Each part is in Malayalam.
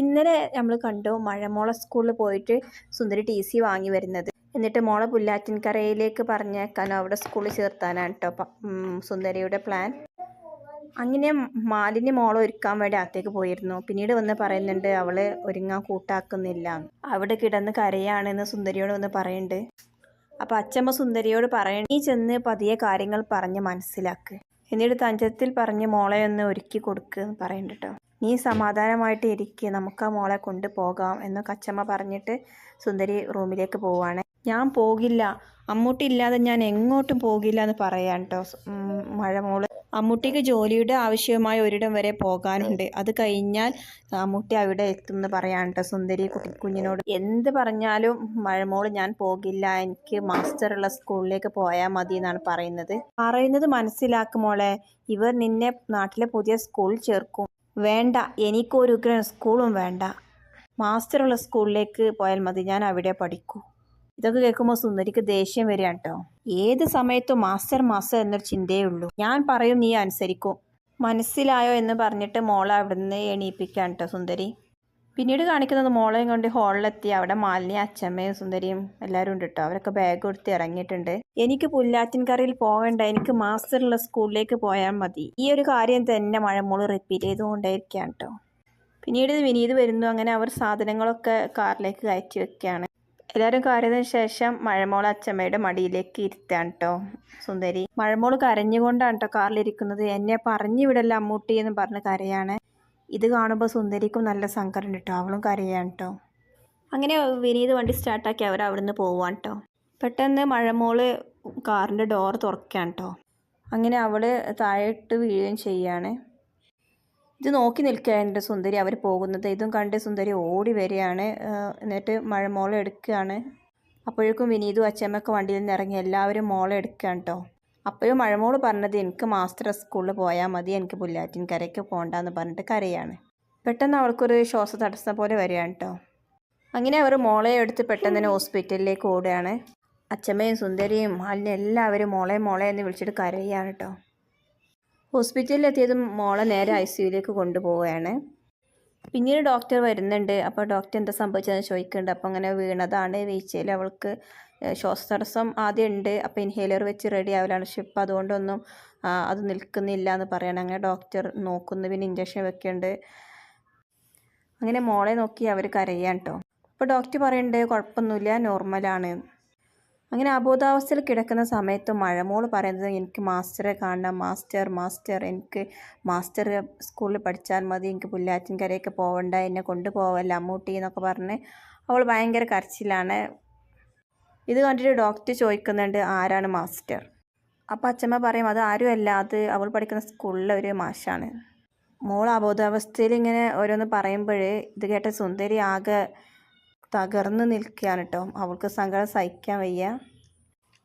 ഇന്നലെ നമ്മൾ കണ്ടു മഴമോള സ്കൂളിൽ പോയിട്ട് സുന്ദരി ടി സി വാങ്ങി വരുന്നത്. എന്നിട്ട് മോളെ പുല്ലാറ്റിൻകരയിലേക്ക് പറഞ്ഞേക്കാനോ അവിടെ സ്കൂളിൽ ചേർത്താനാണ് കേട്ടോ സുന്ദരിയുടെ പ്ലാൻ അങ്ങനെ മാലിന്യ മോളെ ഒരുക്കാൻ വേണ്ടി അകത്തേക്ക് പോയിരുന്നു. പിന്നീട് വന്ന് പറയുന്നുണ്ട് അവൾ ഒരുങ്ങാൻ കൂട്ടാക്കുന്നില്ല. അവിടെ കിടന്ന് കരയാണെന്ന് സുന്ദരിയോട് വന്ന് പറയുന്നുണ്ട് അപ്പോൾ അച്ചമ്മ സുന്ദരിയോട് പറയണം നീ ചെന്ന് പതിയെ കാര്യങ്ങൾ പറഞ്ഞ് മനസ്സിലാക്ക്. എന്നിട്ട് തഞ്ചത്തിൽ പറഞ്ഞ് മോളെ ഒന്ന് ഒരുക്കി കൊടുക്കുക പറയുന്നുണ്ട് കേട്ടോ നീ സമാധാനമായിട്ട് ഇരിക്കുക നമുക്ക് ആ മോളെ കൊണ്ടുപോകാം എന്ന് കച്ചമ്മ പറഞ്ഞിട്ട് സുന്ദരി റൂമിലേക്ക് പോവാണ്. ഞാൻ പോകില്ല. അമ്മൂട്ടി ഇല്ലാതെ ഞാൻ എങ്ങോട്ടും പോകില്ല എന്ന് പറയാൻ കേട്ടോ മഴ മോൾ. അമ്മൂട്ടിക്ക് ജോലിയുടെ ആവശ്യമായ ഒരിടം വരെ പോകാനുണ്ട്. അത് കഴിഞ്ഞാൽ അമ്മൂട്ടി അവിടെ എത്തും എന്ന് പറയാൻ കേട്ടോ സുന്ദരി കുട്ടി കുഞ്ഞിനോട്. എന്ത് പറഞ്ഞാലും മഴമോൾ ഞാൻ പോകില്ല. എനിക്ക് മാസ്റ്ററുള്ള സ്കൂളിലേക്ക് പോയാൽ മതി എന്നാണ് പറയുന്നത്. പറയുന്നത് മനസ്സിലാക്കുമോളെ ഇവർ നിന്നെ നാട്ടിലെ പുതിയ സ്കൂളിൽ ചേർക്കും. വേണ്ട എനിക്കൊരു ഉഗ്രൻ സ്കൂളും വേണ്ട. മാസ്റ്ററുള്ള സ്കൂളിലേക്ക് പോയാൽ മതി ഞാൻ അവിടെ പഠിക്കൂ. ഇതൊക്കെ കേൾക്കുമ്പോൾ സുന്ദരിക്ക് ദേഷ്യം വരികയാണ് കേട്ടോ. ഏത് സമയത്തും മാസ്റ്റർ മാസ്റ്റർ എന്നൊരു ചിന്തയേ ഉള്ളൂ. ഞാൻ പറയും നീ അനുസരിക്കും. മനസ്സിലായോ എന്ന് പറഞ്ഞിട്ട് മോളെ അവിടുന്ന് എണീപ്പിക്കാൻ കേട്ടോ സുന്ദരി. പിന്നീട് കാണിക്കുന്നത് മോളെയും കൊണ്ട് ഹാളിലെത്തി അവിടെ മാലിനി അച്ഛമ്മയും സുന്ദരിയും എല്ലാവരും ഉണ്ട് കേട്ടോ അവരൊക്കെ ബാഗ് കൊടുത്ത് ഇറങ്ങിയിട്ടുണ്ട്. എനിക്ക് പുല്ലാറ്റിൻകറിയിൽ പോകണ്ട. എനിക്ക് മാസ്റ്ററുള്ള സ്കൂളിലേക്ക് പോയാൽ മതി. ഈ ഒരു കാര്യം തന്നെ മഴമോൾ റിപ്പീറ്റ് ചെയ്തുകൊണ്ടേയിരിക്കുകയാണ് കേട്ടോ പിന്നീട് വിനീത് വരുന്നു. അങ്ങനെ അവർ സാധനങ്ങളൊക്കെ കാറിലേക്ക് കയറ്റി വെക്കുകയാണ്. എല്ലാവരും കയറിയതിന് ശേഷം മഴമോൾ അച്ചമ്മയുടെ മടിയിലേക്ക് ഇരുത്താണ് കേട്ടോ സുന്ദരി മഴമോൾ കരഞ്ഞുകൊണ്ടാണ് കേട്ടോ കാറിലിരിക്കുന്നത്. എന്നെ പറഞ്ഞു വിടല്ല അമ്മൂട്ടി എന്ന് പറഞ്ഞ് കരയാണ്. ഇത് കാണുമ്പോൾ സുന്ദരിക്കും നല്ല സങ്കടം കേട്ടോ അവളും കരയാണ് കേട്ടോ അങ്ങനെ വിനീത് വണ്ടി സ്റ്റാർട്ടാക്കി അവർ അവിടുന്ന് പോവാൻ കേട്ടോ പെട്ടെന്ന് മഴമോൾ കാറിന്റെ ഡോർ തുറക്കാൻ കേട്ടോ അങ്ങനെ അവൾ താഴെട്ട് വീഴുകയും ചെയ്യാണ്. ഇത് നോക്കി നിൽക്കുകയാണ് സുന്ദരി അവർ പോകുന്നത്. ഇതും കണ്ട് സുന്ദരി ഓടി വരികയാണ്. എന്നിട്ട് മഴ മോളെ എടുക്കുകയാണ്. അപ്പോഴേക്കും വിനീതും അച്ഛമ്മയൊക്കെ വണ്ടിയിൽ നിന്ന് ഇറങ്ങി എല്ലാവരും മോളെ കേട്ടോ അപ്പോഴും മഴമോൾ പറഞ്ഞത് എനിക്ക് മാസ്റ്റർ സ്കൂളിൽ പോയാൽ മതി എനിക്ക് പുല്ലാറ്റിൻ കരയ്ക്ക് പോകണ്ടെന്ന് പറഞ്ഞിട്ട് കരയാണ്. പെട്ടെന്ന് അവൾക്കൊരു ശ്വാസ തടസ്സം പോലെ വരികയാണ് കേട്ടോ അങ്ങനെ അവർ മോളെ എടുത്ത് പെട്ടെന്ന് തന്നെ ഹോസ്പിറ്റലിലേക്ക് ഓടുകയാണ്. അച്ഛമ്മയും സുന്ദരിയും അല്ലെ എല്ലാവരും മോളെ മോളെ എന്ന് വിളിച്ചിട്ട് കരയുകയാണ് കേട്ടോ ഹോസ്പിറ്റലിലെത്തിയതും മോളെ നേരെ ഐ സിയുലേക്ക് കൊണ്ടുപോവുകയാണ്. പിന്നീട് ഡോക്ടർ വരുന്നുണ്ട്. അപ്പോൾ ഡോക്ടർ എന്താ സംഭവിച്ചതെന്ന് ചോദിക്കുന്നുണ്ട്. അപ്പോൾ അങ്ങനെ വീണതാണ്. വീഴ്ചയിൽ അവൾക്ക് ശ്വാസതടസ്സം ആദ്യം ഉണ്ട്. അപ്പോൾ ഇൻഹേലർ വെച്ച് റെഡി ആവലാണ്. പക്ഷെ ഇപ്പം അതുകൊണ്ടൊന്നും അത് നിൽക്കുന്നില്ല എന്ന് പറയണം. അങ്ങനെ ഡോക്ടർ നോക്കുന്നു. പിന്നെ ഇഞ്ചക്ഷൻ വെക്കുന്നുണ്ട്. അങ്ങനെ മോളെ നോക്കി അവർ കരയാൻ കേട്ടോ അപ്പോൾ ഡോക്ടർ പറയുന്നുണ്ട് കുഴപ്പമൊന്നുമില്ല നോർമലാണ് അങ്ങനെ അബോധാവസ്ഥയിൽ കിടക്കുന്ന സമയത്ത് മഴമോൾ പറയുന്നത് എനിക്ക് മാസ്റ്ററെ കാണണം മാസ്റ്റർ മാസ്റ്റർ എനിക്ക് മാസ്റ്റർ സ്കൂളിൽ പഠിച്ചാൽ മതി എനിക്ക് പുല്ലാറ്റിൻകരയൊക്കെ പോകണ്ട എന്നെ കൊണ്ടുപോകല്ല അമ്മൂട്ടി എന്നൊക്കെ പറഞ്ഞ് അവൾ ഭയങ്കര കരച്ചിലാണ്. ഇത് കണ്ടിട്ട് ഡോക്ടർ ചോദിക്കുന്നുണ്ട് ആരാണ് മാസ്റ്റർ? അപ്പോൾ അച്ഛമ്മ പറയും അത് ആരുമല്ല അത് അവൾ പഠിക്കുന്ന സ്കൂളിലെ ഒരു മാഷാണ്. മോൾ അബോധാവസ്ഥയിൽ ഇങ്ങനെ ഓരോന്ന് പറയുമ്പോൾ ഇത് കേട്ട സുന്ദരി ആകെ തകർന്ന് നിൽക്കുകയാണ് കേട്ടോ അവൾക്ക് സങ്കടം സഹിക്കാൻ വയ്യ.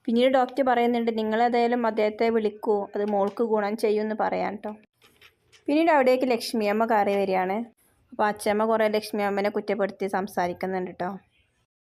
പിന്നീട് ഡോക്ടർ പറയുന്നുണ്ട് നിങ്ങളേതായാലും അദ്ദേഹത്തെ വിളിക്കൂ. അത് മോൾക്ക് ഗുണം ചെയ്യുമെന്ന് പറയാൻ കേട്ടോ പിന്നീട് അവിടേക്ക് ലക്ഷ്മിയമ്മ കയറി വരികയാണ്. അപ്പോൾ അച്ഛമ്മ കുറേ ലക്ഷ്മിയമ്മനെ കുറ്റപ്പെടുത്തി സംസാരിക്കുന്നുണ്ട് കേട്ടോ